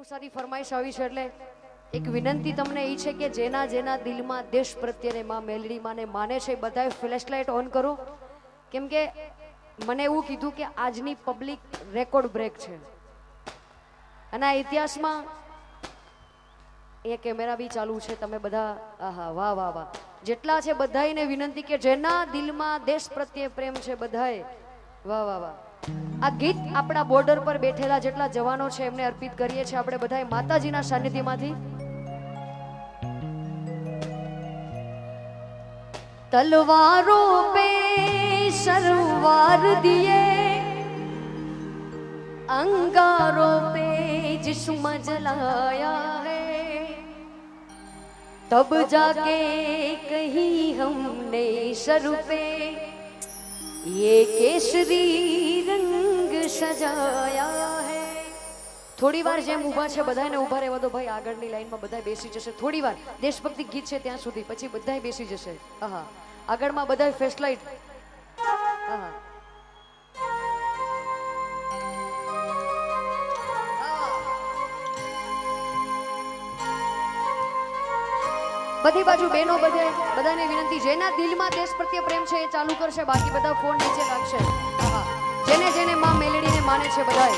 બહુ સારી ફરમાઈશ આવી છે એટલે એક વિનંતી તમને એ છે કે જેના જેના દિલમાં દેશ પ્રત્યેને માં મેલડી માને માને છે બધાએ ફ્લેશલાઇટ ઓન કરો. કેમ કે મને એવું કીધું કે આજની પબ્લિક રેકોર્ડ બ્રેક છે. અને આ ઇતિહાસમાં એ કેમેરા બી ચાલુ છે, તમે બધા આહા, વાહ વાહ વાહ. જેટલા છે બધાને વિનંતી કે જેના દિલમાં દેશ પ્રત્યે પ્રેમ છે બધાએ, વાહ વાહ વાહ. આ ગીત આપણા બોર્ડર પર બેઠેલા જેટલા જવાનો છે એમને અર્પિત કરીએ છીએ આપણે બધાએ માતાજીના સાનિધ્યમાંથી તલવારો पे सरवार दिए अंगारों पे जिस्म जलाया है तब जाके कहीं हमने सर पे ये કેસરી રંગ સજાયા હે થોડી વાર જેમ ઊભા છે બધાને ઊભા રહેવા દો ભાઈ, આગળની લાઈનમાં બધા બેસી જશે. થોડી વાર, દેશભક્તિ ગીત છે ત્યાં સુધી, પછી બધા બેસી જશે. આગળમાં બધા ફ્લેશ લાઇટ હા બધી બાજુ બેનો બધે, બધાને વિનંતી. જેના દિલમાં દેશ પ્રત્યે પ્રેમ છે એ ચાલુ કરશે, બાકી બધા ફોન નીચે રાખશે. જેને જેને માં મેલેડીને માને છે બધાએ,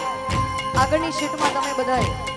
આગળની શીટમાં તમે બધાએ.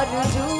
arju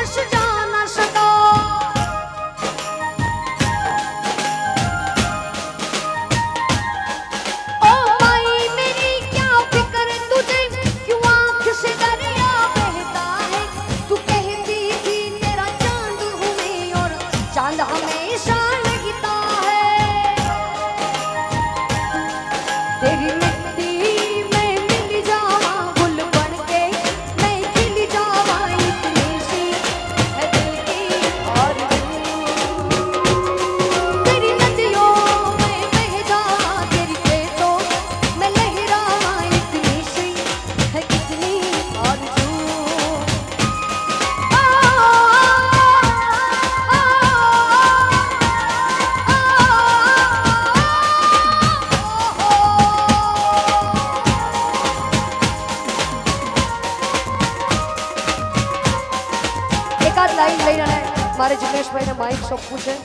મુલાકાત લાઈન લઈને અને મારે જિગ્નેશભાઈને માઇક સોંપવું છે.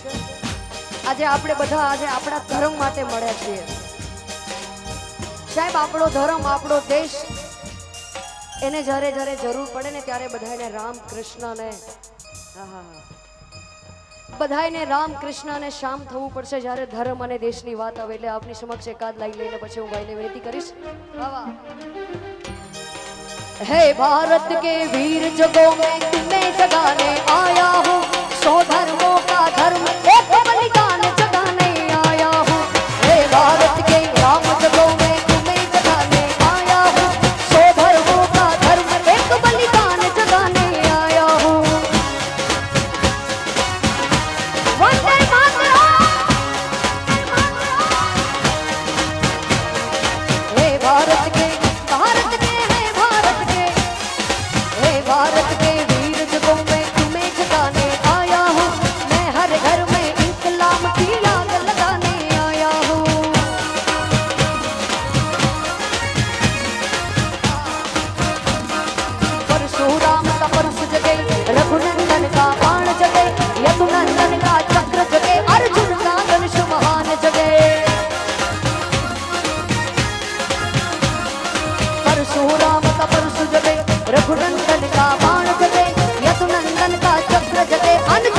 આજે આપણે બધા, આજે આપણા ધર્મ માટે મળ્યા છીએ. સાહેબ, આપણો ધર્મ, આપણો દેશ, એને જ્યારે જ્યારે જરૂર પડે ને ત્યારે બધાને રામ કૃષ્ણને બધાને રામ કૃષ્ણ શામ થવું પડશે જ્યારે ધર્મ અને દેશની વાત આવે એટલે આપની સમક્ષ એકાદ લાઈન લઈને પછી હું ભાઈને વિનંતી કરીશ. હે ભારત કે વીર જગો મેં रजते अन